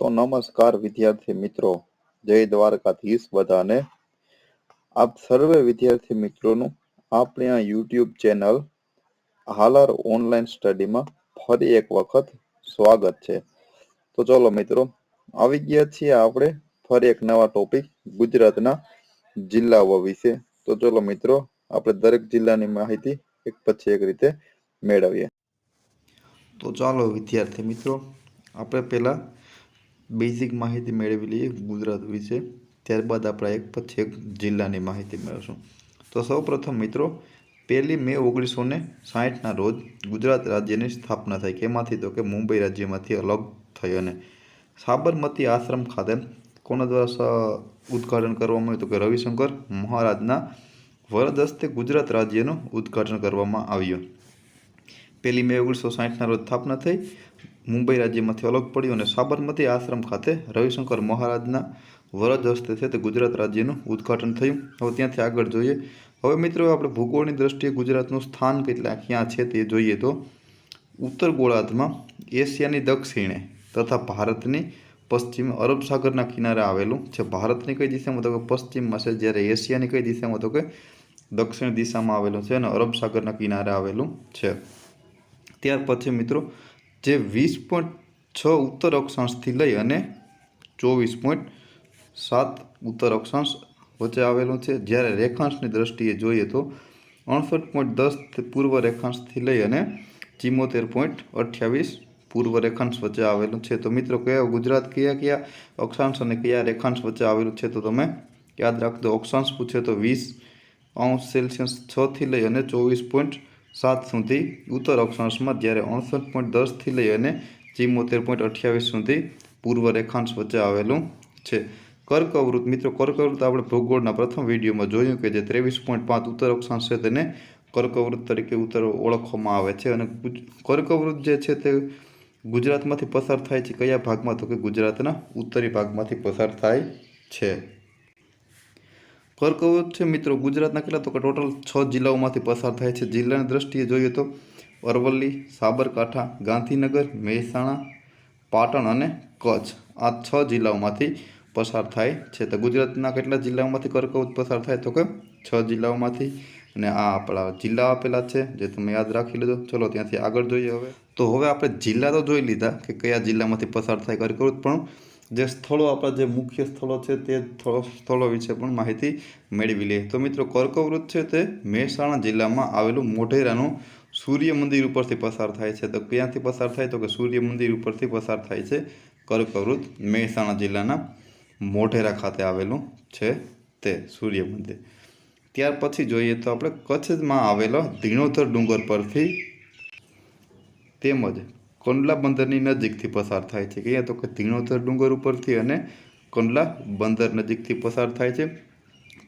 તો નમસ્કાર વિદ્યાર્થી મિત્રો. જય દ્વારકાધીશ બધાને. આપ સર્વે વિદ્યાર્થી મિત્રોનું આપણી આ યુટ્યુબ ચેનલ હાલર ઓનલાઈન સ્ટડીમાં ફરી એક વખત સ્વાગત છે. તો ચલો મિત્રો, આવી ગયા છીએ આપણે ફરી એક નવા ટોપિક ગુજરાતના જિલ્લાઓ વિશે. તો ચલો મિત્રો, આપણે દરેક જિલ્લાની માહિતી એક પછી એક રીતે મેળવીએ. તો ચાલો વિદ્યાર્થી મિત્રો, આપણે પહેલાં બેઝિક માહિતી મેળવી લઈએ ગુજરાત વિશે, ત્યારબાદ આપણે એક પછી એક જિલ્લાની માહિતી મેળવશું. તો સૌપ્રથમ મિત્રો, પહેલી મે ઓગણીસો ને સાહીઠના રોજ ગુજરાત રાજ્યની સ્થાપના થઈ કેમાંથી તો કે મુંબઈ રાજ્યમાંથી અલગ થઈ અને સાબરમતી આશ્રમ ખાતે કોના દ્વારા ઉદ્ઘાટન કરવામાં આવ્યું તો કે રવિશંકર મહારાજના વરદસ્તે ગુજરાત રાજ્યનું ઉદ્ઘાટન કરવામાં આવ્યું. પહેલી મે ઓગણીસો સાહીઠના રોજ સ્થાપના થઈ. મુંબઈ રાજ્યમાંથી અલગ પડ્યું અને સાબરમતી આશ્રમ ખાતે રવિશંકર મહારાજના વરદ હસ્તે છે તે ગુજરાત રાજ્યનું ઉદ્ઘાટન થયું. હવે ત્યાંથી આગળ જોઈએ. હવે મિત્રો આપણે ભૂગોળની દ્રષ્ટિએ ગુજરાતનું સ્થાન કેટલા ક્યાં છે તે જોઈએ તો ઉત્તર ગોળાર્ધમાં એશિયાની દક્ષિણે તથા ભારતની પશ્ચિમે અરબ સાગરના કિનારે આવેલું છે. ભારતની કઈ દિશામાં તો કે પશ્ચિમમાં છે જ્યારે એશિયાની કઈ દિશામાં તો કે દક્ષિણ દિશામાં આવેલું છે અને અરબ સાગરના કિનારે આવેલું છે. ત્યાર પછી મિત્રો જે વીસ પોઈન્ટ છ ઉત્તર અક્ષાંશથી લઈ અને ચોવીસ પોઈન્ટ સાત ઉત્તર અક્ષાંશ વચ્ચે આવેલું છે. જ્યારે રેખાંશની દ્રષ્ટિએ જોઈએ તો અડસઠ પોઈન્ટ દસ પૂર્વ રેખાંશથી લઈ અને ચિમોતેર પોઈન્ટ અઠ્યાવીસ પૂર્વ રેખાંશ વચ્ચે આવેલું છે. તો મિત્રો, કયા ગુજરાત કયા કયા અક્ષાંશ અને કયા રેખાંશ વચ્ચે આવેલું છે? તો તમે યાદ રાખજો, અક્ષાંશ પૂછે તો વીસ અંશ સેલ્સિયસ છથી લઈ અને ચોવીસ પોઈન્ટ સાત સુધી ઉત્તર અક્ષાંશમાં જ્યારે અડસઠ પોઈન્ટ દસથી લઈ અને ચિમોતેર પોઈન્ટ અઠ્યાવીસ સુધી પૂર્વ રેખાંશ વચ્ચે આવેલું છે. કર્કવૃત મિત્રો કર્કવૃત આપણે ભૂગોળના પ્રથમ વિડીયોમાં જોયું કે જે ત્રેવીસ પોઈન્ટ પાંચ ઉત્તર અક્ષાંશ છે તેને કર્કવૃત તરીકે ઉત્તર ઓળખવામાં આવે છે. અને કર્કવૃત જે છે તે ગુજરાતમાંથી પસાર થાય છે કયા ભાગમાં? તો કે ગુજરાતના ઉત્તરી ભાગમાંથી પસાર થાય છે. કર્કવૃત છે, મિત્રો, ગુજરાતના કેટલા તો કે ટોટલ છ જિલ્લાઓમાંથી પસાર થાય છે. જિલ્લાની દ્રષ્ટિએ જોઈએ તો અરવલ્લી, સાબરકાંઠા, ગાંધીનગર, મહેસાણા, પાટણ અને કચ્છ આ છ જિલ્લાઓમાંથી પસાર થાય છે. તો ગુજરાતના કેટલા જિલ્લાઓમાંથી કર્કવત પસાર થાય તો કે છ જિલ્લાઓમાંથી અને આ આપણા જિલ્લા આપેલા છે, જે તમે યાદ રાખી લેજો ચલો ત્યાંથી આગળ જોઈએ હવે. તો હવે આપણે જિલ્લા તો જોઈ લીધા કે કયા જિલ્લામાંથી પસાર થાય કર્કવૃત પણ જે સ્થળો આપણા જે મુખ્ય સ્થળો છે તે સ્થળો વિશે પણ માહિતી મેળવી લઈએ. તો મિત્રો, કર્કવૃત છે તે મહેસાણા જિલ્લામાં આવેલું મોઢેરાનું સૂર્ય મંદિર ઉપરથી પસાર થાય છે. તો ક્યાંથી પસાર થાય? તો કે સૂર્ય મંદિર ઉપરથી પસાર થાય છે કર્કવૃત મહેસાણા જિલ્લાના મોઢેરા ખાતે આવેલું છે તે સૂર્ય મંદિર. ત્યાર પછી જોઈએ તો આપણે કચ્છમાં આવેલો ધીણોધર ડુંગર પરથી તેમજ કંડલા બંદરની નજીકથી પસાર થાય છે. કે તો કે ધીણોધર ડુંગર ઉપરથી અને કંડલા બંદર નજીકથી પસાર થાય છે.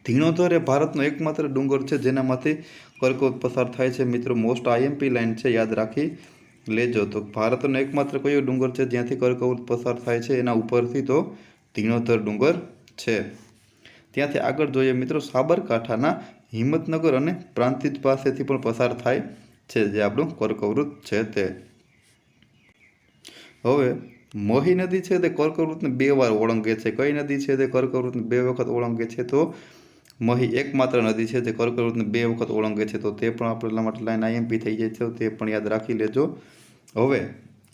ધીણોધર એ ભારતનો એકમાત્ર ડુંગર છે, જેનામાંથી કર્કવૃત પસાર થાય છે. મિત્રો, મોસ્ટ આઈએમપી લાઇન છે, યાદ રાખી લેજો. તો ભારતનો એકમાત્ર કયો ડુંગર છે, જ્યાંથી કર્કવૃત પસાર થાય છે, એના ઉપરથી તો ધીણોધર ડુંગર છે. ત્યાંથી આગળ જોઈએ મિત્રો, સાબરકાંઠાના હિંમતનગર અને પ્રાંતિજ પાસેથી પણ પસાર થાય છે, જે આપણું કર્કવૃત છે તે. હવે મોહી નદી છે તે કર્કવૃતને બે વાર ઓળંગે છે. કઈ નદી છે તે કર્કવૃતને બે વખત ઓળંગે છે તો મહી એકમાત્ર નદી છે જે કર્કવૃતને બે વખત ઓળંગે છે તો તે પણ આપણે એટલા માટે લાઈન આઈએમપી થઈ જાય છે, તે પણ યાદ રાખી લેજો. હવે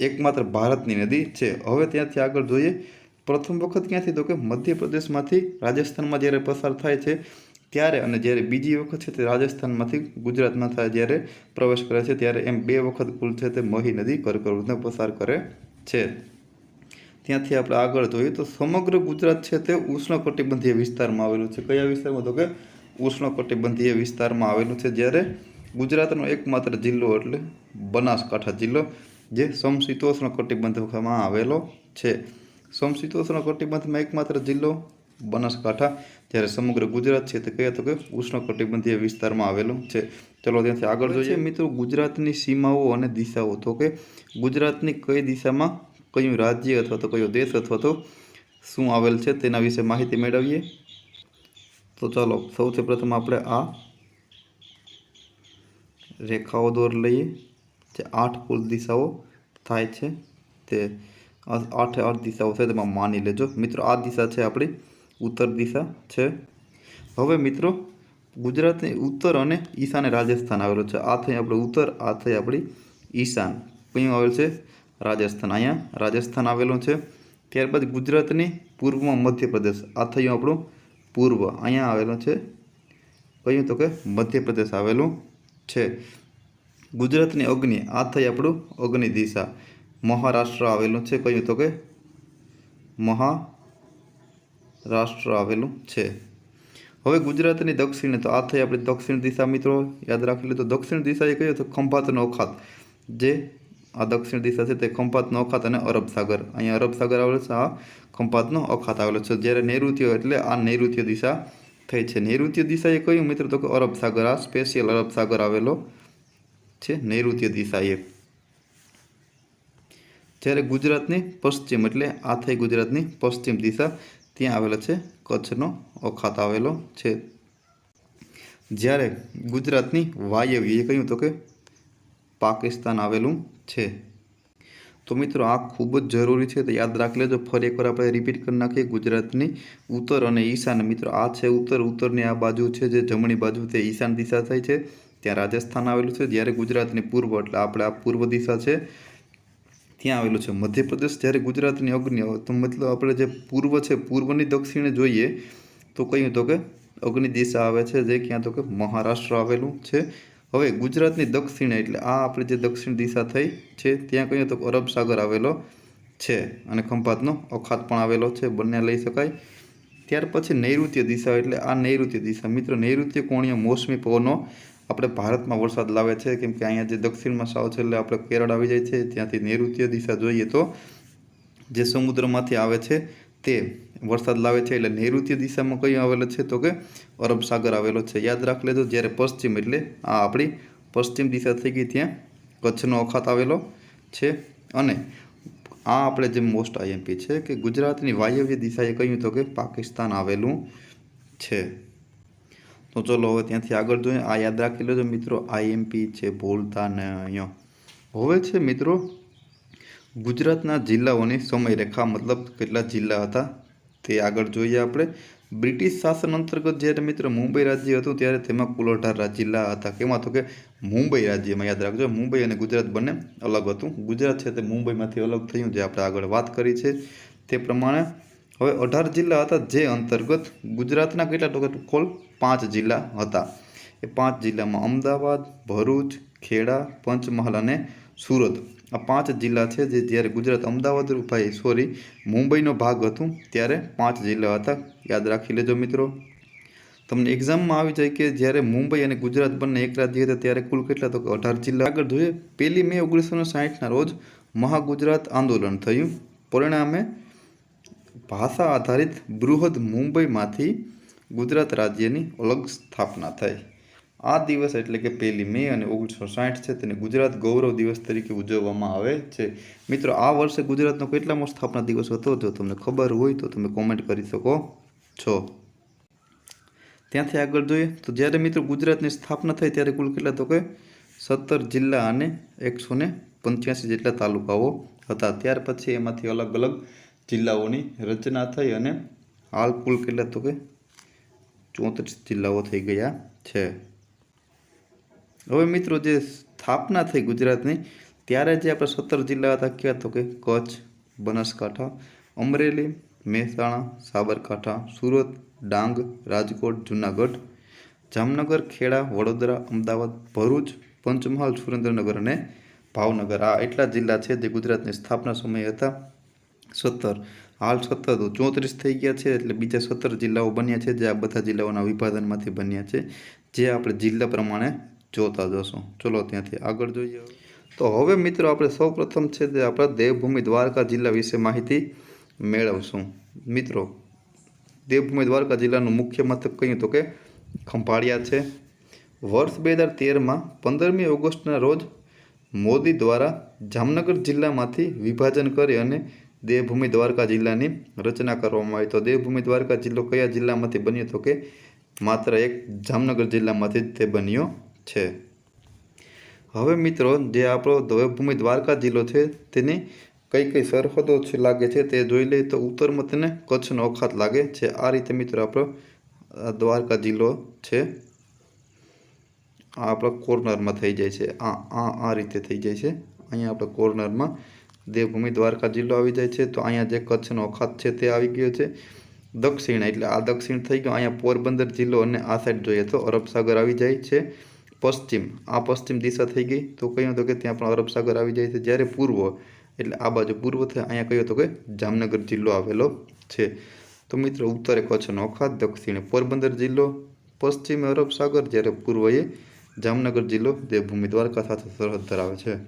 એકમાત્ર ભારતની નદી છે. હવે ત્યાંથી આગળ જોઈએ. પ્રથમ વખત ક્યાંથી? તો કે મધ્યપ્રદેશમાંથી. રાજસ્થાનમાં જ્યારે પસાર થાય છે, ત્યારે અને જ્યારે બીજી વખત છે તે રાજસ્થાનમાંથી ગુજરાતમાં થાય, જ્યારે પ્રવેશ કરે છે, ત્યારે એમ બે વખત કુલ છે તે મહી નદી કર્કવૃતને પસાર કરે છે. ત્યાંથી આપણે આગળ જોઈએ તો સમગ્ર ગુજરાત છે તે ઉષ્ણકટિબંધીય વિસ્તારમાં આવેલું છે. કયા વિસ્તારમાં? તો કે ઉષ્ણકટિબંધીય વિસ્તારમાં આવેલું છે જ્યારે ગુજરાતનો એકમાત્ર જિલ્લો એટલે બનાસકાંઠા જિલ્લો, જે સમશીતોષ્ણ કટિબંધમાં આવેલો છે. સમશીતોષ્ણ કટિબંધમાં એકમાત્ર જિલ્લો બનાસકાંઠા જ્યારે સમગ્ર ગુજરાત છે તે કહીએ તો કે ઉષ્ણકટિબંધીય વિસ્તારમાં આવેલું છે. ચલો ત્યાંથી આગળ જોઈએ. મિત્રો ગુજરાતની સીમાઓ અને દિશાઓ. તો કે ગુજરાતની કઈ દિશામાં કયું રાજ્ય અથવા તો કયો દેશ અથવા તો શું આવેલ છે તેના વિશે માહિતી મેળવીએ. તો ચાલો સૌથી પ્રથમ આપણે આ રેખાઓ દોર લઈએ. જે આઠ કુલ દિશાઓ થાય છે તે આઠે આઠ દિશાઓ છે તેમાં માની લેજો. મિત્રો આ દિશા છે આપણી ઉત્તર દિશા છે. હવે મિત્રો, ગુજરાતની ઉત્તર અને ઈશાને રાજસ્થાન આવેલું છે. આ થઈ આપણે ઉત્તર, આ થઈ આપણી ઈશાન. કયું આવેલું છે? રાજસ્થાન. અહીંયા રાજસ્થાન આવેલું છે. ત્યારબાદ ગુજરાતની પૂર્વમાં મધ્યપ્રદેશ. આ થયું આપણું પૂર્વ. અહીંયા આવેલું છે. કહ્યું તો કે મધ્યપ્રદેશ આવેલું છે. ગુજરાતની અગ્નિ. આ થઈ આપણું અગ્નિ દિશા. મહારાષ્ટ્ર આવેલું છે. કહ્યું તો કે મહારાષ્ટ્ર આવેલું છે. હવે ગુજરાતની દક્ષિણ, તો આ થઈ આપણી દક્ષિણ દિશા મિત્રો, યાદ રાખી તો દક્ષિણ દિશા એ કહ્યું તો ખંભાતનો અખાત જે આ દક્ષિણ દિશા છે તે ખંભાતનો અખાત અને અરબ સાગર, અહીંયા અરબ સાગર આવેલો છે, આ ખંભાતનો અખાત આવેલો છે. જ્યારે નૈઋત્ય એટલે આ નૈઋત્ય દિશા થઈ છે. નૈઋત્ય દિશા એ કહ્યું મિત્રો તો કે અરબ સાગર, આ સ્પેશિયલ અરબ સાગર આવેલો છે નૈઋત્ય દિશા એ જ્યારે ગુજરાતની પશ્ચિમ, એટલે આ થઈ ગુજરાતની પશ્ચિમ દિશા ત્યાં આવેલો છે, કચ્છનો અખાત આવેલો છે. જ્યારે ગુજરાતની વાયવ્યએ કહ્યું તો કે પાકિસ્તાન આવેલું છે. તો મિત્રો આ ખૂબ જ જરૂરી છે, તો યાદ રાખી લેજો, ફરી એકવાર આપણે રિપીટ કરી નાખીએ, ગુજરાતની ઉત્તર અને ઈશાન. મિત્રો આ છે ઉત્તર, ઉત્તરની આ બાજુ છે, જે જમણી બાજુ તે ઈશાન દિશા થાય છે. ત્યાં રાજસ્થાન આવેલું છે, જ્યારે ગુજરાતની પૂર્વ, એટલે આપણે આ પૂર્વ દિશા છે ત્યાં આવેલું છે. મધ્યપ્રદેશ જ્યારે ગુજરાતની અગ્નિ તો મતલબ આપણે જે પૂર્વ છે, પૂર્વની દક્ષિણે જોઈએ તો કહ્યું તો કે અગ્નિ દિશા આવે છે, જે ક્યાં તો કે મહારાષ્ટ્ર આવેલું છે. હવે ગુજરાતની દક્ષિણે એટલે આ આપણે જે દક્ષિણ દિશા થઈ છે, ત્યાં કહીએ તો અરબ સાગર આવેલો છે અને ખંભાતનો અખાત પણ આવેલો છે, બંને લઈ શકાય. ત્યાર પછી નૈઋત્ય દિશા એટલે આ નૈઋત્ય દિશા. મિત્રો, નૈઋત્ય કોણીય મોસમી પવનો આપણે ભારતમાં વરસાદ લાવે છે, કેમ કે અહીંયા જે દક્ષિણમાં સાવ છે, એટલે આપણે કેરળ આવી જાય છે, ત્યાંથી નૈઋત્ય દિશા જોઈએ તો જે સમુદ્રમાંથી આવે છે તે વરસાદ લાવે છે, એટલે નૈઋત્ય દિશામાં કયું આવેલો છે તો કે અરબ સાગર આવેલો છે. યાદ રાખ લેજો, જ્યારે પશ્ચિમ એટલે આ આપણી પશ્ચિમ દિશા થઈ ગઈ ત્યાં કચ્છનો અખાત આવેલો છે અને આ આપણે જે મોસ્ટ આઈએમપી છે કે ગુજરાતની વાયવ્ય દિશાએ કહ્યું તો કે પાકિસ્તાન આવેલું છે. તો ચલો હવે ત્યાંથી આગળ જોઈએ. આ યાદ રાખી લેજો મિત્રો, આઈએમપી છે ભૂલતા નહીં હવે છે મિત્રો, ગુજરાતના જિલ્લાઓની સમયરેખા, મતલબ કેટલા જિલ્લા હતા તે આગળ જોઈએ આપણે. બ્રિટિશ શાસન અંતર્ગત જ્યારે મિત્ર મુંબઈ રાજ્ય હતું ત્યારે તેમાં કુલ અઢાર જિલ્લા હતા. કેમાં? તો કે મુંબઈ રાજ્યમાં યાદ રાખજો. મુંબઈ અને ગુજરાત બંને અલગ હતું. ગુજરાત છે તે મુંબઈમાંથી અલગ થયું જે આપણે આગળ વાત કરી છે તે પ્રમાણે. હવે અઢાર જિલ્લા હતા જે અંતર્ગત ગુજરાતના કેટલા તો કે કુલ પાંચ જિલ્લા હતા. એ પાંચ જિલ્લામાં અમદાવાદ, ભરૂચ, ખેડા, પંચમહાલ અને સુરત. આ પાંચ જિલ્લા છે જે જ્યારે ગુજરાત અમદાવાદ ભાઈ સોરી મુંબઈનો ભાગ હતું, ત્યારે પાંચ જિલ્લા હતા. યાદ રાખી લેજો મિત્રો. તમને એક્ઝામમાં આવી જાય કે જ્યારે મુંબઈ અને ગુજરાત બંને એક રાજ્ય હતા, ત્યારે કુલ કેટલા તો અઢાર જિલ્લા. આગળ જોઈએ, પહેલી મે ઓગણીસો સાઠના રોજ મહાગુજરાત આંદોલન થયું. પરિણામે ભાષા આધારિત બૃહદ મુંબઈમાંથી ગુજરાત રાજ્યની અલગ સ્થાપના થઈ. આ દિવસ એટલે કે પહેલી મે અને ઓગણીસો સાઠ છે તેને ગુજરાત ગૌરવ દિવસ તરીકે ઉજવવામાં આવે છે. મિત્રો, આ વર્ષે ગુજરાતનો કેટલામો સ્થાપના દિવસ હતો? જો તમને ખબર હોય તો તમે કોમેન્ટ કરી શકો છો. ત્યાંથી આગળ જોઈએ તો જ્યારે મિત્રો ગુજરાતની સ્થાપના થઈ ત્યારે કુલ કેટલા તો કે સત્તર જિલ્લા અને એકસો ને પંચ્યાસી જેટલા તાલુકાઓ હતા. ત્યાર પછી એમાંથી અલગ અલગ જિલ્લાઓની રચના થઈ અને હાલ કુલ કેટલા તો કે ચોત્રીસ જિલ્લાઓ થઈ ગયા છે. હવે મિત્રો જે સ્થાપના થઈ ગુજરાતની, ત્યારે જે આપણે સત્તર જિલ્લા હતા, કયા તો કે કચ્છ, બનાસકાંઠા, અમરેલી, મહેસાણા, સાબરકાંઠા, સુરત, ડાંગ, રાજકોટ, જુનાગઢ, જામનગર, ખેડા, વડોદરા, અમદાવાદ, ભરૂચ, પંચમહાલ, સુરેન્દ્રનગર અને ભાવનગર. આ એટલા જિલ્લા છે જે ગુજરાતની સ્થાપના સમયે હતા. સત્તર. હાલ સત્તર ચોત્રીસ થઈ ગયા છે એટલે બીજા સત્તર જિલ્લાઓ બન્યા છે જે આ બધા જિલ્લાઓના વિભાજનમાંથી બન્યા છે, જે આપણે જિલ્લા પ્રમાણે જોતા જશું ચલો ત્યાંથી આગળ જોઈએ. તો હવે મિત્રો આપણે સૌપ્રથમ છે તે આપણા દેવભૂમિ દ્વારકા જિલ્લા વિશે માહિતી મેળવશું. મિત્રો, દેવભૂમિ દ્વારકા જિલ્લાનું મુખ્ય મથક કહ્યું તો કે ખંભાળિયા છે. વર્ષ બે હજાર તેરમાં પંદરમી ઓગસ્ટના રોજ મોદી દ્વારા જામનગર જિલ્લામાંથી વિભાજન કરી અને દેવભૂમિ દ્વારકા જિલ્લાની રચના કરવામાં આવી. તો દેવભૂમિ દ્વારકા જિલ્લો કયા જિલ્લામાંથી બન્યો? તો કે માત્ર એક જામનગર જિલ્લામાંથી જ તે બન્યો છે. હવે મિત્રો, જે આપણો દેવભૂમિ દ્વારકા જિલ્લો છે, તેની કઈ કઈ સરહદો છે લાગે છે તે જોઈ લઈએ. તો ઉત્તરમાં તેને કચ્છનો અખાત લાગે છે. આ રીતે મિત્રો આપણો દ્વારકા જિલ્લો છે. આ આપણા કોર્નરમાં થઈ જાય છે. આ આ આ રીતે થઈ જાય છે. અહીંયા આપણે કોર્નરમાં દેવભૂમિ દ્વારકા જિલ્લો આવી જાય છે, તો અહીંયા જે કચ્છનો અખાત છે તે આવી ગયો છે. દક્ષિણ એટલે આ દક્ષિણ થઈ ગયો, અહીંયા પોરબંદર જિલ્લો અને આ સાઈડ જોઈએ તો અરબ સાગર આવી જાય છે. પશ્ચિમ, આ પશ્ચિમ દિશા થઈ ગઈ, તો કહ્યું તો કે ત્યાં પણ અરબ સાગર આવી જાય છે, જ્યારે પૂર્વ એટલે આ બાજુ પૂર્વ થાય, અહીંયા કહ્યું તો કે જામનગર જિલ્લો આવેલો છે. તો મિત્રો ઉત્તરે કચ્છનો અખાત દક્ષિણે પોરબંદર જિલ્લો, પશ્ચિમે અરબ સાગર, જ્યારે પૂર્વએ જામનગર જિલ્લો, દેવભૂમિ દ્વારકા સાથે સરહદ ધરાવે છે.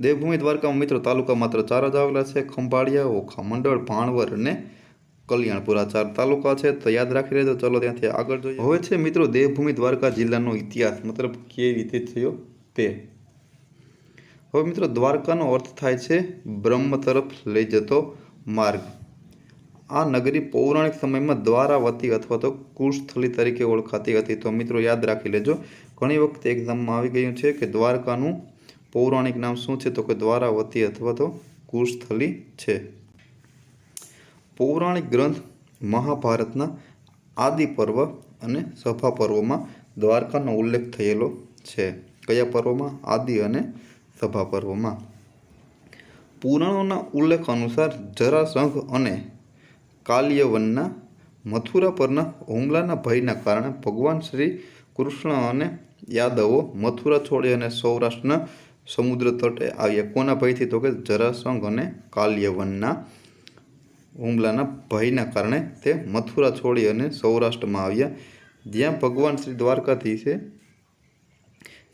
દેવભૂમિ દ્વારકામાં મિત્રો તાલુકા માત્ર ચાર જ આવેલા છે. ખંભાળિયા, ઓખા મંડળ ભાણવર અને કલ્યાણપુરા ચાર તાલુકા છે. તો યાદ રાખી લેજો. ચલો ત્યાંથી આગળ જોઈએ. હવે છે મિત્રો દેવભૂમિ દ્વારકા જિલ્લાનો ઇતિહાસ. મતલબ કેવી રીતે થયો તે. હવે મિત્રો દ્વારકાનો અર્થ થાય છે બ્રહ્મ તરફ લઈ જતો માર્ગ. આ નગરી પૌરાણિક સમયમાં દ્વારાવતી અથવા તો કુશસ્થલી તરીકે ઓળખાતી હતી. તો મિત્રો યાદ રાખી લેજો. ઘણી વખત એક્ઝામમાં આવી ગયું છે કે દ્વારકાનું પૌરાણિક નામ શું છે? તો કે દ્વારાવતી અથવા તો કુશસ્થલી છે. પૌરાણિક ગ્રંથ મહાભારતના આદિ પર્વ અને સભા પર્વમાં દ્વારકાનો ઉલ્લેખ થયેલો છે. કયા પર્વમાં? આદિ અને સભા પર્વમાં પુરાણોના ઉલ્લેખ અનુસાર જરાસંઘ અને કાલ્યવનના મથુરા પરના હુમલાના ભયના કારણે ભગવાન શ્રી કૃષ્ણ અને યાદવો મથુરા છોડી અને સૌરાષ્ટ્રના સમુદ્ર તટે આવ્યા કોના ભયથી તો કે જરાસંઘ અને કાલ્યવનના હુમલાના ભયના કારણે તે મથુરા છોડી અને સૌરાષ્ટ્રમાં આવ્યા. જ્યાં ભગવાન શ્રી દ્વારકાધીશે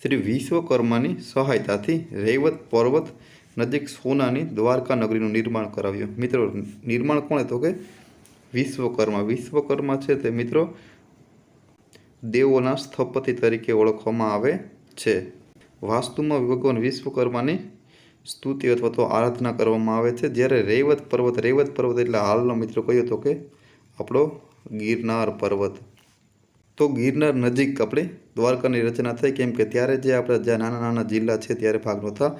શ્રી વિશ્વકર્માની સહાયતાથી રૈવત પર્વત નજીક સોનાની દ્વારકા નગરીનું નિર્માણ કરાવ્યું. મિત્રો, નિર્માણ કોણે તો કે વિશ્વકર્મા. વિશ્વકર્મા છે તે, મિત્રો, દેવોના સ્થપતિ તરીકે ઓળખવામાં આવે છે. વાસ્તુમાં ભગવાન વિશ્વકર્માની સ્તુતિ અથવા તો આરાધના કરવામાં આવે છે. જ્યારે રૈવત પર્વત રૈવત પર્વત એટલે હાલનો મિત્રો કહ્યું તો કે આપણો ગિરનાર પર્વત. તો ગિરનાર નજીક આપણે દ્વારકાની રચના થઈ. કેમ કે ત્યારે જે આપણે જ્યાં નાના નાના જિલ્લા છે ત્યારે ભાગ નહોતા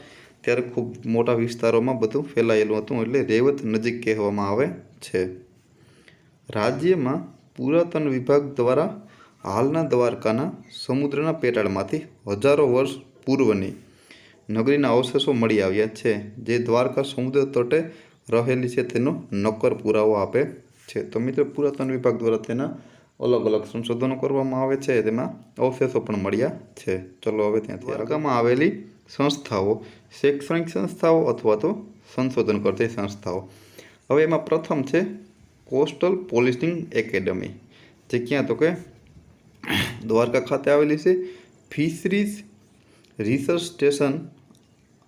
ત્યારે ખૂબ મોટા વિસ્તારોમાં બધું ફેલાયેલું હતું એટલે રેવત નજીક કહેવામાં આવે છે. રાજ્યમાં પુરાતન વિભાગ દ્વારા હાલના દ્વારકાના સમુદ્રના પેટાળમાંથી હજારો વર્ષ પૂર્વની નગરીના અવશેષો મળી આવ્યા છે. જે દ્વારકા સમુદ્ર તટે રહેલી છે તેનો નક્કર પુરાવો આપે છે. તો મિત્રો પુરાતન વિભાગ દ્વારા તેના અલગ અલગ સંશોધનો કરવામાં આવે છે. તેમાં અવશેષો પણ મળ્યા છે. ચલો હવે ત્યાંથી દ્વારકામાં આવેલી સંસ્થાઓ શૈક્ષણિક સંસ્થાઓ અથવા તો સંશોધન કરતી સંસ્થાઓ. હવે એમાં પ્રથમ છે કોસ્ટલ પોલિસિંગ એકેડમી. જે ક્યાં તો કે દ્વારકા ખાતે આવેલી છે. ફિશરીઝ રિસર્ચ સ્ટેશન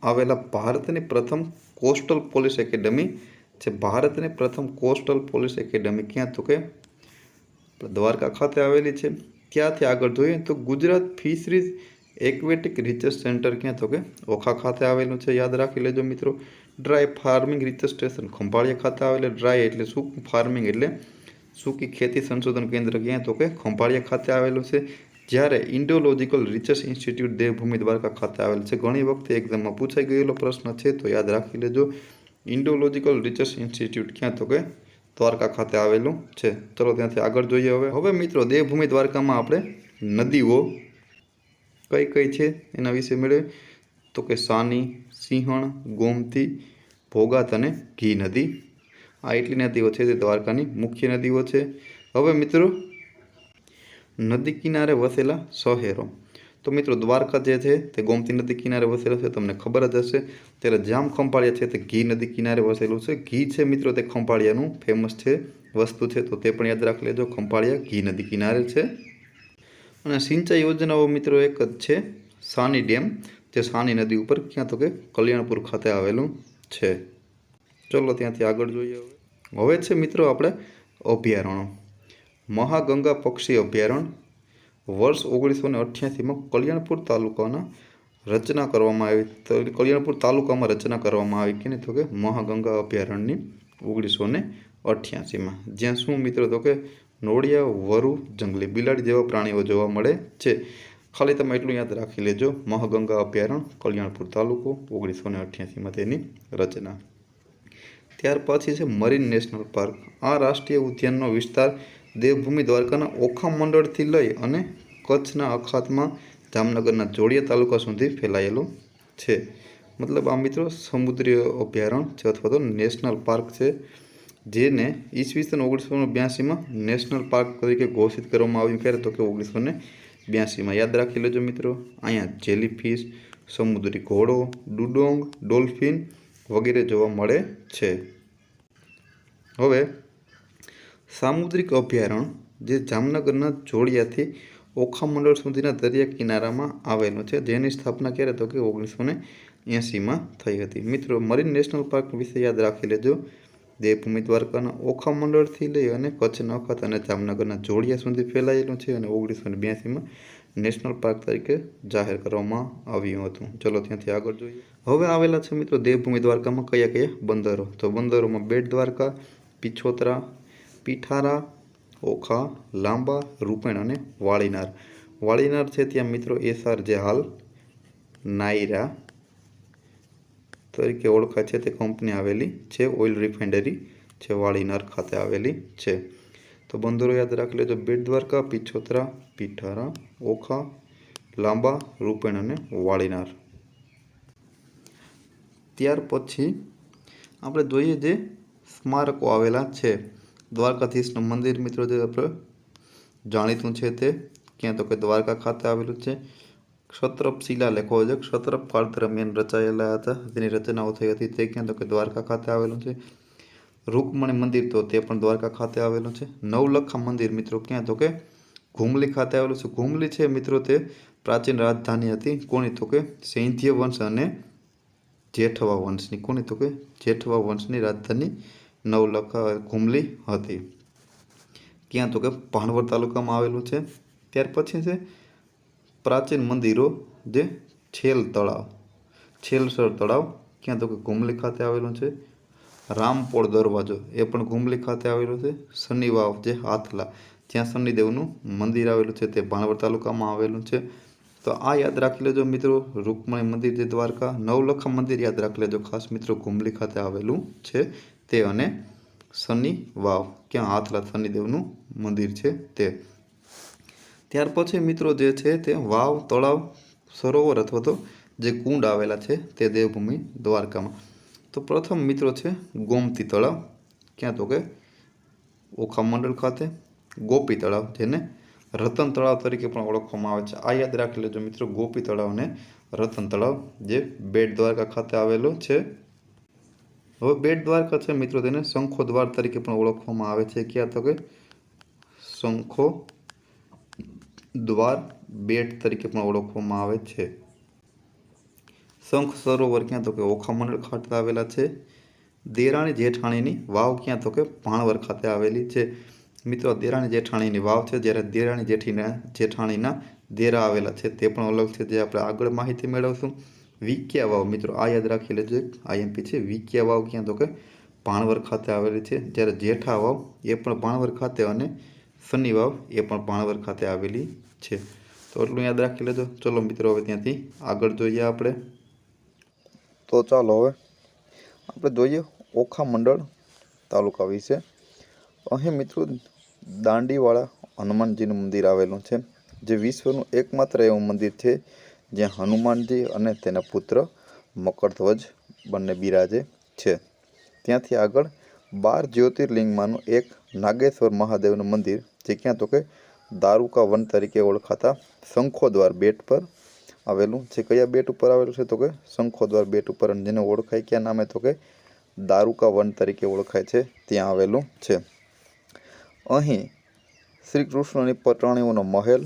આવેલા ભારતની પ્રથમ કોસ્ટલ પોલીસ એકેડમી છે. ભારતની પ્રથમ કોસ્ટલ પોલીસ એકેડમી ક્યાં તો કે દ્વારકા ખાતે આવેલી છે. ત્યાંથી આગળ જોઈએ તો Gujarat fisheries aquatic research centre ક્યાં તો કે ઓખા ખાતે આવેલું છે. યાદ રાખી લેજો મિત્રો. Dry farming research station Khambhalia ખાતે આવેલું ડ્રાય એટલે સૂકું ફાર્મિંગ એટલે સૂકી ખેતી સંશોધન કેન્દ્ર ક્યાં તો કે ખંભાળિયા ખાતે આવેલું છે. જ્યારે Indological research institute Devbhumi Dwarka ખાતે આવેલ છે, ઘણી વખતે એક્ઝામમાં પૂછાઈ ગયેલો પ્રશ્ન છે, તો યાદ રાખી લેજો. ઇન્ડોલોજિકલ રિસર્ચ ઇન્સ્ટિટ્યૂટ ક્યાં તો કે દ્વારકા ખાતે આવેલું છે. ચલો ત્યાંથી આગળ જોઈએ હવે. હવે મિત્રો, દેવભૂમિ દ્વારકામાં આપણે નદીઓ કઈ કઈ છે એના વિશે મેળવે તો કે સાની, સિંહણ, ગોમતી, ભોગાત અને ઘી નદી. આ એટલી નદીઓ છે તે દ્વારકાની મુખ્ય નદીઓ છે. હવે મિત્રો નદી કિનારે વસેલા શહેરો. તો મિત્રો, દ્વારકા જે છે તે ગોમતી નદી કિનારે વસેલો છે, તમને ખબર જ હશે. ત્યારે જામ ખંભાળિયા છે તે ઘી નદી કિનારે વસેલું છે. ઘી છે મિત્રો તે ખંભાળિયાનું ફેમસ છે વસ્તુ છે, તો તે પણ યાદ રાખી લેજો, ખંભાળિયા ઘી નદી કિનારે છે. અને સિંચાઈ યોજનાઓ મિત્રો એક જ છે, સાની ડેમ, જે સાની નદી ઉપર ક્યાં તો કે કલ્યાણપુર ખાતે આવેલું છે. ચલો ત્યાંથી આગળ જોઈએ હવે છે મિત્રો આપણે અભયારણ્યો. મહાગંગા પક્ષી અભયારણ્ય, વર્ષ ઓગણીસો ને અઠ્યાસીમાં કલ્યાણપુર તાલુકાના રચના કરવામાં આવી. કલ્યાણપુર તાલુકામાં રચના કરવામાં આવી કે તો કે મહાગંગા અભયારણ્યની ઓગણીસો ને અઠ્યાસીમાં. જ્યાં શું મિત્રો? તો કે નોળિયા, વરુ, જંગલી બિલાડી જેવા પ્રાણીઓ જોવા મળે છે. ખાલી તમે એટલું યાદ રાખી લેજો. મહાગંગા અભયારણ્ય, કલ્યાણપુર તાલુકો, ઓગણીસો ને અઠ્યાસીમાં તેની રચના. ત્યાર પછી છે મરીન નેશનલ પાર્ક. આ રાષ્ટ્રીય ઉદ્યાનનો વિસ્તાર દેવભૂમિ દ્વારકાના ઓખા મંડળથી લઈ અને કચ્છના અખાતમાં જામનગરના જોડિયા તાલુકા સુધી ફેલાયેલો છે. મતલબ આ મિત્રો સમુદ્રીય અભયારણ્ય છે અથવા તો નેશનલ પાર્ક છે, જેને ઈસવીસન ઓગણીસો બ્યાસીમાં નેશનલ પાર્ક તરીકે ઘોષિત કરવામાં આવ્યું. ક્યારે તો કે ઓગણીસો ને બ્યાસીમાં. યાદ રાખી લેજો મિત્રો, અહીંયા જેલીફિશ, સમુદ્રી ઘોડો, ડુડોંગ, ડોલ્ફિન વગેરે જોવા મળે છે. હવે સામુદ્રિક અભયારણ્ય, જે જામનગરના જોડિયાથી ઓખા મંડળ સુધીના દરિયા કિનારામાં આવેલું છે. જેની સ્થાપના ક્યારે તો કે ઓગણીસો ને એંસીમાં થઈ હતી. મિત્રો, મરીન નેશનલ પાર્ક વિશે યાદ રાખી લેજો. દેવભૂમિ દ્વારકાના ઓખા મંડળથી લઈ અને કચ્છના અખાત અને જામનગરના જોડિયા સુધી ફેલાયેલું છે અને ઓગણીસો ને બ્યાસીમાં નેશનલ પાર્ક તરીકે જાહેર કરવામાં આવ્યું હતું. ચલો ત્યાંથી આગળ જોઈએ. હવે આવેલા છે મિત્રો દેવભૂમિ દ્વારકામાં કયા કયા બંદરો? તો બંદરોમાં બેટ દ્વારકા, પિછોતરા પીઠારા, ઓખા, લાંબા, રૂપેણ અને વાળીનાર. વાળીનાર છે ત્યાં મિત્રો એસઆર જે હાલ નાયરા તરીકે ઓળખાય છે. તે કંપની આવેલી છે, ઓઇલ રિફાઇનરી છે વાળીનાર ખાતે આવેલી છે. તો બંદરો યાદ રાખી લેજો બેટ દ્વારકા પિછોતરા, પીઠારા, ઓખા, લાંબા, રૂપેણ અને વાળીનાર. ત્યાર પછી આપણે જોઈએ જે સ્મારકો આવેલા છે. દ્વારકાધીશનું મંદિર મિત્રો જે આપણે જાણીતું છે તે, ક્યાં તો કે દ્વારકા ખાતે આવેલું છે. ક્ષત્રપ શિલાલેખો છે. ક્ષત્રપ કાળ દરમિયાન રચાયેલા હતા. તેની રચનાઓ થઈ હતી તે ક્યાં તો કે દ્વારકા ખાતે આવેલું છે. રૂકમણી મંદિર તો તે પણ દ્વારકા ખાતે આવેલું છે. નવલખા મંદિર મિત્રો ક્યાં તો કે ઘુમલી ખાતે આવેલું છે. ઘુમલી છે મિત્રો તે પ્રાચીન રાજધાની હતી. કોની તો કે સૈંધ્ય વંશ અને જેઠવા વંશની, કોની તો કે જેઠવા વંશની રાજધાની નવલખા ઘુમલી હતી. ક્યાં તો કે ભાણવડ તાલુકામાં આવેલું છે. ત્યાર પછી છે, પ્રાચીન મંદિરો જે છેલ તળાવ, છેલસર તળાવ, ક્યાં તો કે ઘુમલી ખાતે આવેલું છે. રામપોળ દરવાજો, એ પણ ઘુમલી ખાતે આવેલો છે. શનિ વાવ જે હાથલા, જ્યાં શનિદેવનું મંદિર આવેલું છે, તે ભાણવડ તાલુકામાં આવેલું છે. તો આ યાદ રાખી લેજો મિત્રો, રૂકમણી મંદિર જે દ્વારકા, નવલખા મંદિર યાદ રાખી લેજો. ખાસ મિત્રો, ઘુમલી ખાતે આવેલું છે. તે અને શનિ વાવ, ક્યાં હાથલા શનિદેવનું મંદિર છે તે. ત્યાર પછી મિત્રો જે છે તે વાવ, તળાવ, સરોવર અથવા તો જે કુંડ આવેલા છે તે દેવભૂમિ દ્વારકામાં. તો પ્રથમ મિત્રો છે ગોમતી તળાવ, ક્યાં તો કે ઓખા મંડળ ખાતે, ગોપી તળાવ, જેને રતન તળાવ તરીકે પણ ઓળખવામાં આવે છે. આ યાદ રાખી લેજો મિત્રો, ગોપી તળાવ અને રતન તળાવ જે બેટ દ્વારકા ખાતે આવેલો છે હવે બેટ દ્વારકા છે મિત્રો તેને શંખો દ્વાર તરીકે પણ ઓળખવામાં આવે છે. ક્યાં તો કે શંખો દ્વાર બેટ તરીકે પણ ઓળખવામાં આવે છે. શંખ સરોવર ક્યાં તો કે ઓખામંડળ ખાતે આવેલા છે. દેરાણી જેઠાણીની વાવ ક્યાં તો કે ભાણવર ખાતે આવેલી છે. મિત્રો, દેરાણી જેઠાણીની વાવ છે. જ્યારે દેરાણી જેઠીના જેઠાણીના દેરા આવેલા છે, તે પણ અલગ છે. જે આપણે આગળ માહિતી મેળવશું. વિક્યા વાવ મિત્રો, આ યાદ રાખી લેજો આઈએમપી છે વિક્યા વાવ ક્યાં? તો કે ભાણવર ખાતે આવેલી છે. જ્યારે જેઠા વાવ, એ પણ ભાણવર ખાતે અને શનિ વાવ, એ પણ ભાણવર ખાતે આવેલી છે. તો એટલું યાદ રાખી લેજો. ચલો મિત્રો, હવે ત્યાંથી આગળ જોઈએ આપણે. તો ચાલો હવે આપણે જોઈએ ઓખા મંડળ તાલુકા વિશે. અહીં મિત્રો, દાંડીવાળા હનુમાનજીનું મંદિર આવેલું છે, જે વિશ્વનું એકમાત્ર એવું મંદિર છે. જ્યાં હનુમાનજી અને તેના પુત્ર મકરધ્વજ બંને બિરાજે છે. ત્યાંથી આગળ બાર જ્યોતિર્લિંગમાંનું એક નાગેશ્વર મહાદેવનું મંદિર, જે ક્યાં તો કે દારૂકા વન તરીકે ઓળખાતા શંખોદ્વાર બેટ પર આવેલું છે. કયા બેટ ઉપર આવેલું છે તો કે શંખોદ્વાર બેટ ઉપર, અને જેને ઓળખાય ક્યાં નામે તો કે દારૂકા વન તરીકે ઓળખાય છે, ત્યાં આવેલું છે. અહીં શ્રી કૃષ્ણની પટરાણીઓનો મહેલ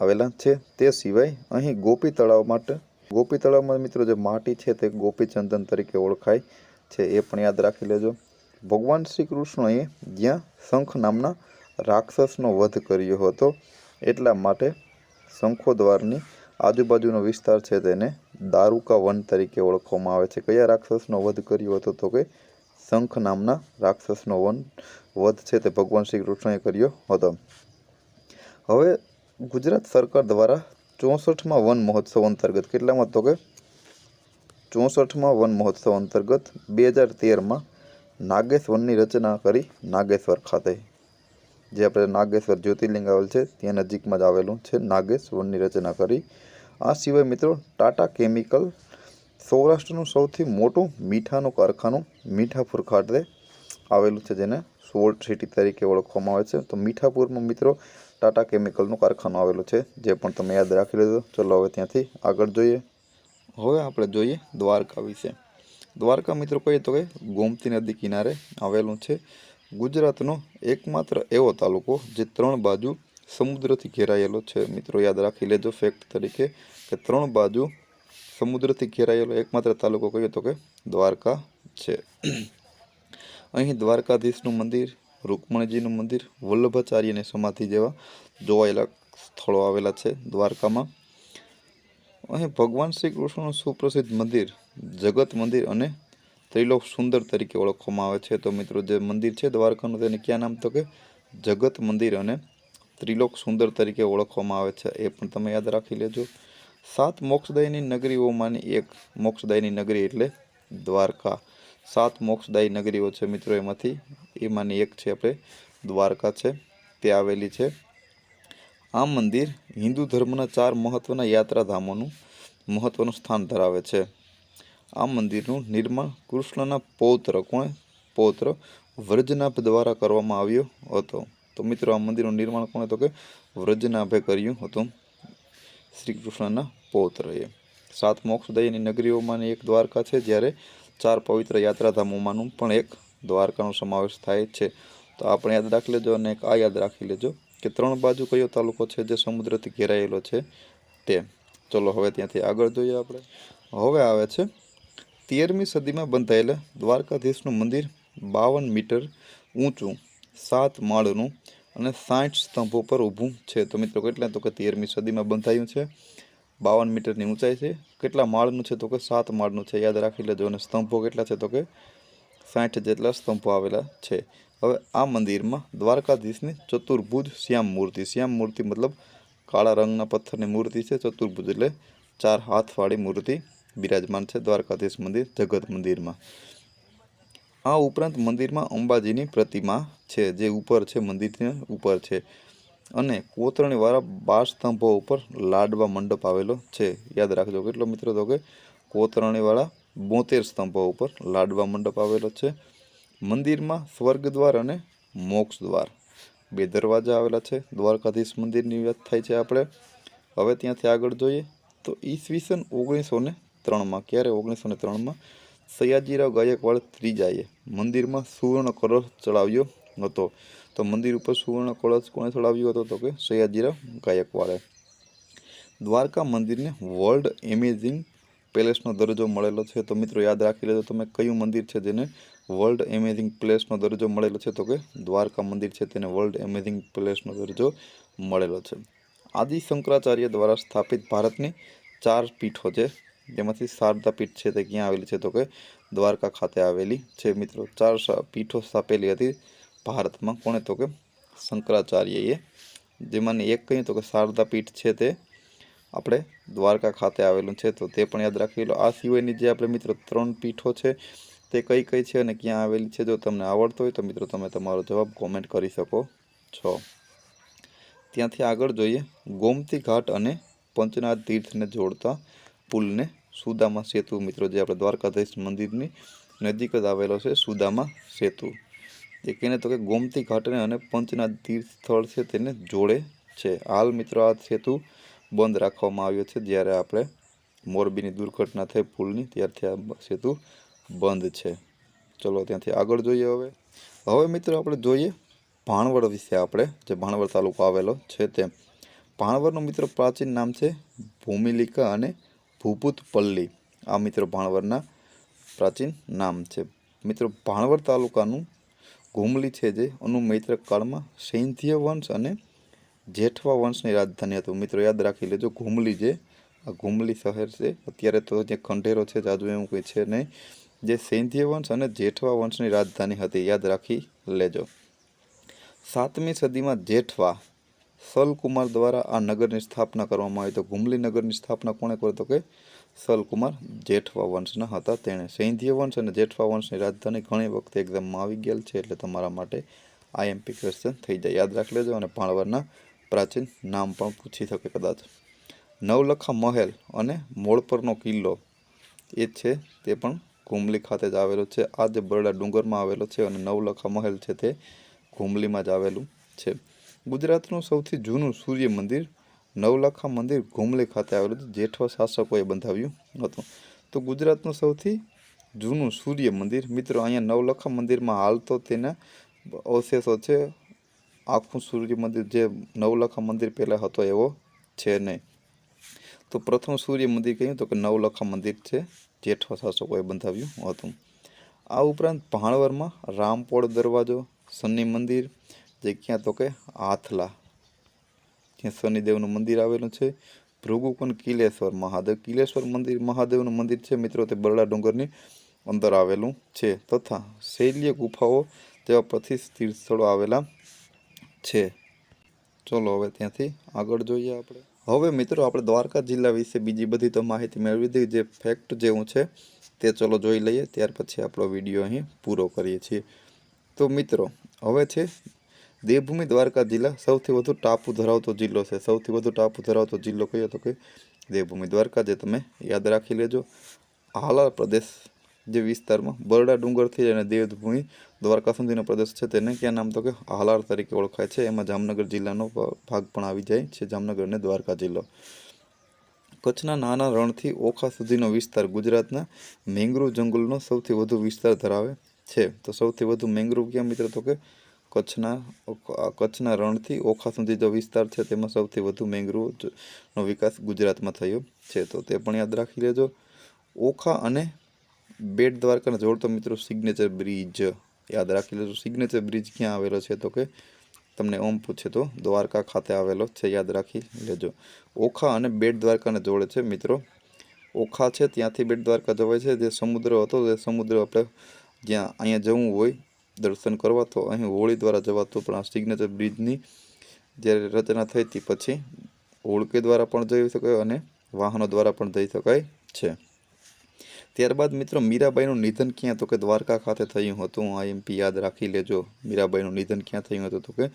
આવેલા છે. તે સિવાય અહીં ગોપી તળાવ માટે, ગોપી તળાવમાં મિત્રો જે માટી છે તે ગોપીચંદન તરીકે ઓળખાય છે, એ પણ યાદ રાખી લેજો. ભગવાન શ્રી કૃષ્ણએ જ્યાં શંખ નામના રાક્ષસનો વધ કર્યો હતો, એટલા માટે શંખોદ્વારની આજુબાજુનો વિસ્તાર છે તેને દારૂકા વન તરીકે ઓળખવામાં આવે છે. કયા રાક્ષસનો વધ કર્યો હતો તો કે શંખ નામના રાક્ષસનો વન, વધ છે તે ભગવાન શ્રી કૃષ્ણએ કર્યો હતો. હવે ગુજરાત સરકાર દ્વારા ચોસઠમાં વન મહોત્સવ અંતર્ગત કેટલામાં તો કે ચોસઠમાં વન મહોત્સવ અંતર્ગત બે હજાર તેરમાં નાગેશ વનની રચના કરી નાગેશ્વર ખાતે. જે આપણે નાગેશ્વર જ્યોતિર્લિંગ આવેલ છે, ત્યાં નજીકમાં જ આવેલું છે, નાગેશ્વરની રચના કરી. આ સિવાય મિત્રો, ટાટા કેમિકલ સૌરાષ્ટ્રનું સૌથી મોટું મીઠાનું કારખાનું મીઠાપુર ખાતે આવેલું છે, જેને સોલ્ટ સિટી તરીકે ઓળખવામાં આવે છે. તો મીઠાપુરમાં મિત્રો ટાટા કેમિકલનું કારખાનું આવેલું છે, જે પણ તમે યાદ રાખી લેજો ચલો હવે ત્યાંથી આગળ જોઈએ. હવે આપણે જોઈએ દ્વારકા વિશે. દ્વારકા મિત્રો કહીએ તો કે ગોમતી નદી કિનારે આવેલું છે. ગુજરાતનો એકમાત્ર એવો તાલુકો જે ત્રણ બાજુ સમુદ્રથી ઘેરાયેલો છે. મિત્રો યાદ રાખી લેજો ફેક્ટ તરીકે કે ત્રણ બાજુ સમુદ્રથી ઘેરાયેલો એકમાત્ર તાલુકો કહીએ તો કે દ્વારકા છે. અહીં દ્વારકાધીશનું મંદિર રૂકમણીજીનું મંદિર વલ્લભાચાર્યની સમાધિ જેવા જોવાયેલા સ્થળો આવેલા છે દ્વારકામાં. અહીં ભગવાન શ્રી કૃષ્ણનું સુપ્રસિદ્ધ મંદિર, જગત મંદિર અને ત્રિલોક સુંદર તરીકે ઓળખવામાં આવે છે. તો મિત્રો, જે મંદિર છે દ્વારકાનું, તેને ક્યાં નામ તો કે જગત મંદિર અને ત્રિલોક સુંદર તરીકે ઓળખવામાં આવે છે. એ પણ તમે યાદ રાખી લેજો. સાત મોક્ષદાયની નગરીઓમાંની એક મોક્ષદાયની નગરી એટલે દ્વારકા. સાત મોક્ષદાયી નગરીઓ છે મિત્રો એમાંથી. એમાંની એક છે આપણે દ્વારકા છે. તે આવેલી છે. આ મંદિર હિન્દુ ધર્મના ચાર મહત્વના યાત્રાધામોનું મહત્વનું સ્થાન ધરાવે છે. આ મંદિરનું નિર્માણ કૃષ્ણના પૌત્ર કોણે? પૌત્ર વ્રજનાભ દ્વારા કરવામાં આવ્યો હતો. તો મિત્રો, આ મંદિરનું નિર્માણ કોણે તો કે વ્રજનાભે કર્યું હતું. શ્રી કૃષ્ણના પૌત્રએ. સાત મોક્ષદયની નગરીઓમાંની એક દ્વારકા છે, જ્યારે ચાર પવિત્ર યાત્રાધામોમાંનું પણ એક દ્વારકાનો સમાવેશ થાય છે. તો આપણે યાદ રાખી લેજો અને એક આ યાદ રાખી લેજો કે ત્રણ બાજુ કયો તાલુકો છે જે સમુદ્રથી ઘેરાયેલો છે તે. ચલો હવે ત્યાંથી આગળ જોઈએ આપણે. હવે આવે છે. તેરમી સદીમાં બંધાયેલા દ્વારકાધીશનું મંદિર બાવન મીટર ઊંચું, સાત માળનું અને સાઠ સ્તંભો પર ઊભું છે. તો મિત્રો કેટલા તો કે તેરમી સદીમાં બંધાયું છે? બાવન મીટરની ઊંચાઈ છે. કેટલા માળનું છે તો કે સાત માળનું છે, યાદ રાખી લેજો. અને સ્તંભો કેટલા છે તો કે સાઠ જેટલા સ્તંભો આવેલા છે. હવે આ મંદિરમાં દ્વારકાધીશની ચતુર્ભુજ શ્યામ મૂર્તિ. શ્યામ મૂર્તિ મતલબ કાળા રંગના પથ્થરની મૂર્તિ છે. ચતુર્ભુજ એટલે ચાર હાથવાળી મૂર્તિ બિરાજમાન છે દ્વારકાધીશ મંદિર, જગત મંદિરમાં. આ ઉપરાંત મંદિરમાં અંબાજીની પ્રતિમા છે, જે ઉપર છે, મંદિરની ઉપર છે. અને કોતરણીવાળા બાર સ્તંભો ઉપર લાડવા મંડપ આવેલો છે. યાદ રાખજો કેટલો મિત્રો તો કે કોતરણીવાળા બોતેર સ્તંભો ઉપર લાડવા મંડપ આવેલો છે. મંદિરમાં સ્વર્ગદ્વાર અને મોક્ષ દ્વાર બે દરવાજા આવેલા છે. દ્વારકાધીશ મંદિરની વાત થાય છે આપણે. હવે ત્યાંથી આગળ જોઈએ તો ઈસવીસન ઓગણીસો ને ત્રણમાં, ક્યારે ઓગણીસો ને ત્રણમાં? સયાજીરાવ ગાયકવાડ ત્રીજાએ મંદિરમાં સુવર્ણ કળશ ચડાવ્યો હતો. તો મંદિર ઉપર સુવર્ણ કળશ કોણે ચડાવ્યો હતો તો કે સયાજીરાવ ગાયકવાડે. દ્વારકા મંદિરને વર્લ્ડ એમેઝિંગ પેલેસનો દરજ્જો મળેલો છે. તો મિત્રો યાદ રાખી લેજો, તમે કયું મંદિર છે જેને વર્લ્ડ એમેઝિંગ પ્લેસનો દરજ્જો મળેલો છે તો કે દ્વારકા મંદિર છે તેને વર્લ્ડ એમેઝિંગ પ્લેસનો દરજ્જો મળેલો છે. આદિ શંકરાચાર્ય દ્વારા સ્થાપિત ભારતની ચાર પીઠો છે. જેમાંથી શારદા પીઠ છે તે ક્યાં આવેલી છે તો કે દ્વારકા ખાતે આવેલી છે. મિત્રો ચાર પીઠો સ્થાપેલી હતી. ભારતમાં કોણે તો કે શંકરાચાર્યએ, જેમાંની એક કહ્યું તો કે શારદા પીઠ છે તે, આપણે દ્વારકા ખાતે આવેલું છે. તો તે પણ યાદ રાખી લો. આ સિવાયની જે આપણે મિત્રો ત્રણ પીઠો છે, તે કઈ કઈ છે અને ક્યાં આવેલી છે, જો તમને આવડતો હોય તો મિત્રો તમે તમારો જવાબ કોમેન્ટ કરી શકો છો. ત્યાંથી આગળ જોઈએ. ગોમતી ઘાટ અને પંચનાથ તીર્થને જોડતા પુલને સુદામા સેતુ મિત્રો, જે આપણે દ્વારકાધીશ મંદિરની નજીક જ આવેલો છે, સુદામા સેતુ. એ કહીને તો કે ગોમતી ઘાટને અને પંચનાથ તીર્થ સ્થળ છે તેને જોડે છે. હાલ મિત્રો, આ સેતુ બંધ રાખવામાં આવ્યો છે. જ્યારે આપણે મોરબીની દુર્ઘટના થઈ પુલની, ત્યારથી આ સેતુ બંધ છે. ચલો ત્યાંથી આગળ જોઈએ હવે. હવે મિત્રો, આપણે જોઈએ ભાણવડ વિશે આપણે. જે ભાણવડ તાલુકો આવેલો છે તે. ભાણવડનું મિત્રો પ્રાચીન નામ છે ભૂમિલિકા અને ભૂપુતપલ્લી. આ મિત્રો ભાણવડના પ્રાચીન નામ છે. મિત્રો, ભાણવડ તાલુકાનું ઘુમલી છે જે અનુમૈત્રક કાળમાં સૈંધ્ય વંશ અને જેઠવા વંશની રાજધાની હતું. મિત્રો, યાદ રાખી લેજો ઘુમલી જે, આ ઘુમલી શહેર છે, અત્યારે તો જે ખંડેરો છે, જાજુ એવું કંઈ છે નહીં, જે સૈંધ્ય વંશ અને જેઠવા વંશની રાજધાની હતી. યાદ રાખી લેજો. સાતમી સદીમાં જેઠવા સલકુમાર દ્વારા આ નગરની સ્થાપના કરવામાં આવી. તો ઘુમલી નગરની સ્થાપના કોણે કરી? તો કે સલકુમાર જેઠવા વંશના હતા. તેણે સૈંધ્ય વંશ અને જેઠવા વંશની રાજધાની ઘણી વખતે એક્ઝામમાં આવી ગયેલ છે એટલે તમારા માટે આઈએમપી ક્વેશ્ચન થઈ જાય. યાદ રાખી લેજો અને ભાણવરના પ્રાચીન નામ પણ પૂછી શકે કદાચ. નવલખા મહેલ અને મોળપરનો કિલ્લો, એ છે તે પણ ઘુમલી ખાતે જ આવેલો છે. આ જે બરડા ડુંગરમાં આવેલો છે અને નવલખા મહેલ છે તે ઘુમલીમાં જ આવેલું છે. ગુજરાતનું સૌથી જૂનું સૂર્ય મંદિર નવલખા મંદિર ઘુમલી ખાતે આવેલું છે જેઠવા શાસકોએ બંધાવ્યું હતું. તો ગુજરાતનું સૌથી જૂનું સૂર્ય મંદિર, મિત્રો, અહીંયા નવલખા મંદિરમાં હાલ તો તેના અવશેષો છે. આખું સૂર્ય મંદિર જે નવલખા મંદિર પહેલાં હતો એવો છે નહીં. તો પ્રથમ સૂર્ય મંદિર કહ્યું તો કે નવલખા મંદિર છે. જેઠવા શાસકોએ બંધાવ્યું હતું. આ ઉપરાંત ભાણવરમાં રામપોળ દરવાજો, શનિ મંદિર, જે ક્યાં તો કે હાથલા. ત્યાં શનિદેવનું મંદિર આવેલું છે. ભૃગુકુંડ કિલેશ્વર મહાદેવ, કિલેશ્વર મંદિર, મહાદેવનું મંદિર છે. મિત્રો, તે બરડા ડુંગરની અંદર આવેલું છે તથા શૈલ્ય ગુફાઓ જેવા પ્રતિષ્ઠિત સ્થળો આવેલા છે. ચલો હવે ત્યાંથી આગળ જોઈએ આપણે. હવે મિત્રો, આપણે દ્વારકા જિલ્લા વિશે બીજી બધી તો માહિતી મેળવી દીધી. જે ફેક્ટ જેવું છે તે ચલો જોઈ લઈએ. ત્યાર પછી આપણો વીડિયો અહીં પૂરો કરીએ છીએ. તો મિત્રો, હવે છે દેવભૂમિ દ્વારકા જિલ્લા સૌથી વધુ ટાપુ ધરાવતો જિલ્લો છે. સૌથી વધુ ટાપુ ધરાવતો જિલ્લો કયો તો કે દેવભૂમિ દ્વારકા જે તમે યાદ રાખી લેજો. હાલાર પ્રદેશ જે વિસ્તારમાં બરડા ડુંગરથી અને દેવભૂમિ દ્વારકા સુધીનો પ્રદેશ છે તેને ક્યાં નામ તો કે હાલાર તરીકે ઓળખાય છે. એમાં જામનગર જિલ્લાનો ભાગ પણ આવી જાય છે. જામનગર અને દ્વારકા જિલ્લો. કચ્છના નાના રણથી ઓખા સુધીનો વિસ્તાર ગુજરાતના મેંગ્રુવ જંગલનો સૌથી વધુ વિસ્તાર ધરાવે છે. તો સૌથી વધુ મેંગ્રુવ ક્યાં મિત્ર તો કે કચ્છના કચ્છના રણથી ઓખા સુધી જો વિસ્તાર છે તેમાં સૌથી વધુ મેંગ્રુવ વિકાસ ગુજરાતમાં થયો છે. તો તે પણ યાદ રાખી લેજો. ઓખા અને બેટ દ્વારકાને જોડતો મિત્રો સિગ્નેચર બ્રિજ યાદ રાખી લેજો. સિગ્નેચર બ્રિજ ક્યાં આવેલો છે તો કે તમને ઓમ પૂછે તો દ્વારકા ખાતે આવેલો છે, યાદ રાખી લેજો. ઓખા અને બેટ દ્વારકાને જોડે છે મિત્રો. ઓખા છે ત્યાંથી બેટ દ્વારકા જવાય છે. જે સમુદ્ર હતો તે સમુદ્ર આપણે જ્યાં અહીંયા જવું હોય દર્શન કરવા, તો અહીં હોળી દ્વારા જવાતું પણ આ સિગ્નેચર બ્રિજની જ્યારે રચના થઈ હતી પછી હોળકે દ્વારા પણ જઈ શકાય અને વાહનો દ્વારા પણ જઈ શકાય છે. ત્યારબાદ મિત્રો મીરાબાઈનું નિધન ક્યાં? તો કે દ્વારકા ખાતે થયું હતું. આ એમપી યાદ રાખી લેજો. મીરાબાઈનું નિધન ક્યાં થયું હતું? તો કે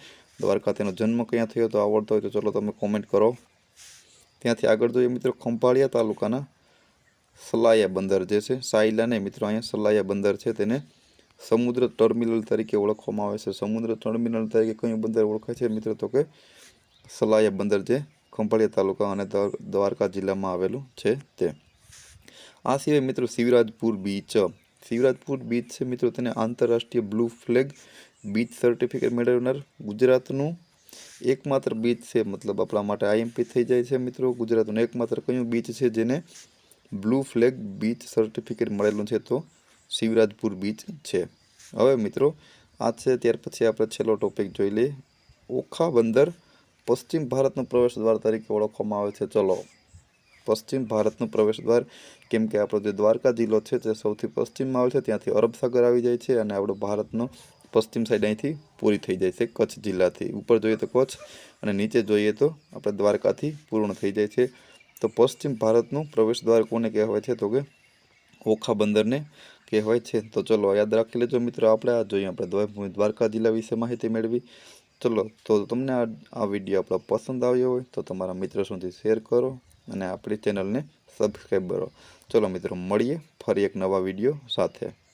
દ્વારકા તેનો જન્મ ક્યાં થયો તો આવડતો હોય તો ચલો તમે કોમેન્ટ કરો. ત્યાંથી આગળ જોઈએ મિત્રો ખંભાળિયા તાલુકાના સલાયા બંદર જે છે સાયલા ને મિત્રો અહીંયા સલાયા બંદર છે, તેને સમુદ્ર ટર્મિનલ તરીકે ઓળખવામાં આવે છે. સમુદ્ર ટર્મિનલ તરીકે કયું બંદર ઓળખાય છે? મિત્રો, તો કે સલાયા બંદર જે ખંભાળિયા તાલુકા અને દ્વાર- દ્વારકા જિલ્લામાં આવેલું છે તે. આ સિવાય મિત્રો શિવરાજપુર બીચ શિવરાજપુર બીચ છે મિત્રો તેને આંતરરાષ્ટ્રીય બ્લુ ફ્લેગ બીચ સર્ટિફિકેટ મેળવનાર ગુજરાતનું એકમાત્ર બીચ છે. મતલબ આપણા માટે આઈએમપી થઈ જાય છે મિત્રો. ગુજરાતનું એકમાત્ર કયું બીચ છે? જેને બ્લુ ફ્લેગ બીચ સર્ટિફિકેટ મળેલું છે. તો શિવરાજપુર બીચ છે. હવે મિત્રો આ છે, ત્યાર પછી આપણે છેલ્લો ટોપિક જોઈ લઈએ. ઓખા બંદર પશ્ચિમ ભારતનું પ્રવેશ દ્વાર તરીકે ઓળખવામાં આવે છે. ચલો, પશ્ચિમ ભારતનું પ્રવેશ દ્વાર કેમ કે આપણો જે દ્વારકા જિલ્લો છે, તે સૌથી પશ્ચિમમાં આવે છે. ત્યાંથી અરબ સાગર આવી જાય છે અને આપણો ભારતનો પશ્ચિમ સાઈડ અહીંથી પૂરી થઈ જાય છે, કચ્છ જિલ્લાથી. ઉપર જોઈએ તો કચ્છ અને નીચે જોઈએ તો આપણે દ્વારકાથી પૂર્ણ થઈ જાય છે. તો પશ્ચિમ ભારતનું પ્રવેશ દ્વાર કોને કહેવાય છે? તો કે ઓખા બંદરને કહેવાય છે. તો ચલો, યાદ રાખી લેજો મિત્રો, આપણે આ જોઈએ, આપણે દ્વા- દ્વારકા જિલ્લા વિશે માહિતી મેળવી. ચલો, તો તમને આ આ વીડિયો આપણો પસંદ આવ્યો હોય, તો તમારા મિત્રો સુધી શેર કરો અને આપણી ચેનલને સબસ્ક્રાઈબ કરો. ચલો મિત્રો, મળીએ ફરી એક નવા વીડિયો સાથે.